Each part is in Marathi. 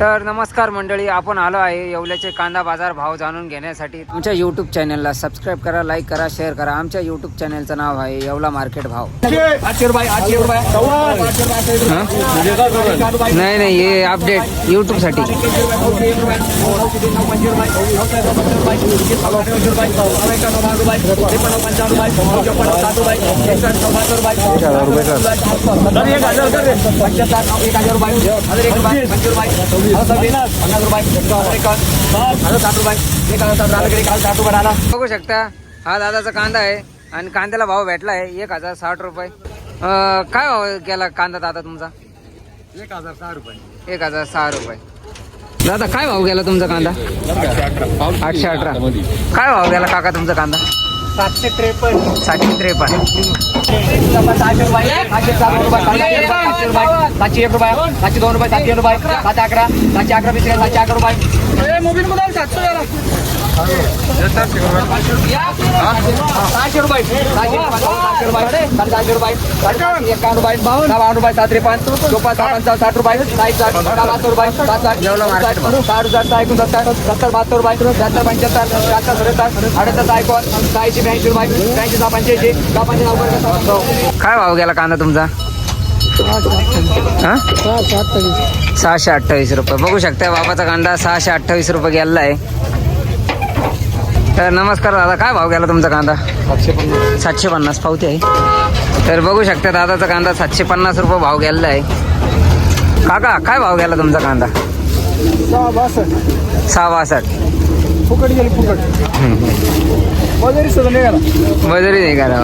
तर नमस्कार मंडळी आपण आलो आहे येवल्याचे कांदा बाजार भाव जाणून घेण्यासाठी. आमच्या यूट्यूब चॅनलला सबस्क्राईब करा लाईक करा शेअर करा. आमच्या यूट्यूब चॅनलचं नाव आहे येवला मार्केट भाव. नाही नाही हे अपडेट यूट्यूबसाठी रुपये बघू शकता हा दादाचा कांदा आहे आणि कांद्याला भाव भेटला आहे एक हजार साठ रुपये. काय भाव गेला कांदा दादा तुमचा? एक हजार सहा रुपये. एक हजार सहा रुपये. दादा काय भाव गेला तुमचा कांदा? आठशे अठरा काय भाव गेला काका तुमचा कांदा? सातशे त्रेपन्न. सातशे त्रेपन्न. सहाशे रुपये सातशे सात रुपये. सातशे रुपये. सातशे एक रुपये. सातशे दोन रुपये. सातशे रुपये. सातशे अकरा. सातशे अकरा वीस सातशे अकरा रुपये. मोबाईल मध्ये सातशे सहाशे रुपये सहाशे रुपये एकावन्न रुपये रुपये सात साठ रुपये साठ साठ सहा रुपये सात साठ साठ सत्तर सत्तर बहात्तर रुपये त्र्याहत्तर पंच्याहत्तर त्र्याहत्तर सत्तर अडत्तर ऐकून सहाशे ब्याऐंशी रुपये ब्याऐंशी सहा पंच्याऐंशी सहा पंच्याण्णव काय भाव गेला कांदा तुमचा? सहाशे अठ्ठावीस रुपये. बघू शकता बाबाचा कांदा सहाशे अठ्ठावीस रुपये गेलेला आहे. तर नमस्कार दादा काय भाव गेला तुमचा कांदा? सातशे पन्नास सातशे पन्नास पावती आहे. तर बघू शकता दादाचा कांदा सातशे पन्नास रुपये भाव गेलेला आहे. काका काय भाव गेला तुमचा कांदा? सहा बासष्ट सहा बासष्ट फुकट. गेली फुकट वगैरे सुद्धा निघाला. बजरी नाही करा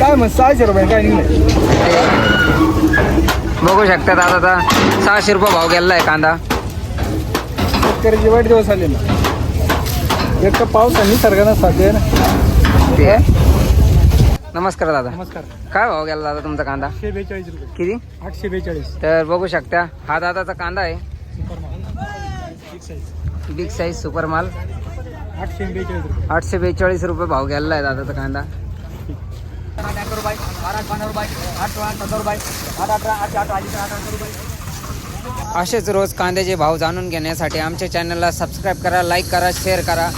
काय मग सहाशे रुपये काय निघलं? बघू शकता दादाचा सहाशे रुपये भाव गेलेला आहे कांदा. शेतकऱ्याचे वाईट दिवस आले ना एक तर पाऊस आणि निसर्गानं आहे ना. ते नमस्कार दादा. नमस्कार. काय भाव गेला दादा तुमचा कांदा? आठशे बेचाळीस रुपये. किती? आठशे बेचाळीस. तर बघू शकता हा दादाचा कांदा आहे. Big size big size super माल. आठशे बेचाळीस रुपये. आठशे बेचाळीस रुपये भाव गेलेला आहे दादाचा कांदा. असेच रोज कांद्याचे भाव जाणून घेण्यासाठी आमच्या चॅनलला सबस्क्राईब करा लाईक करा शेअर करा.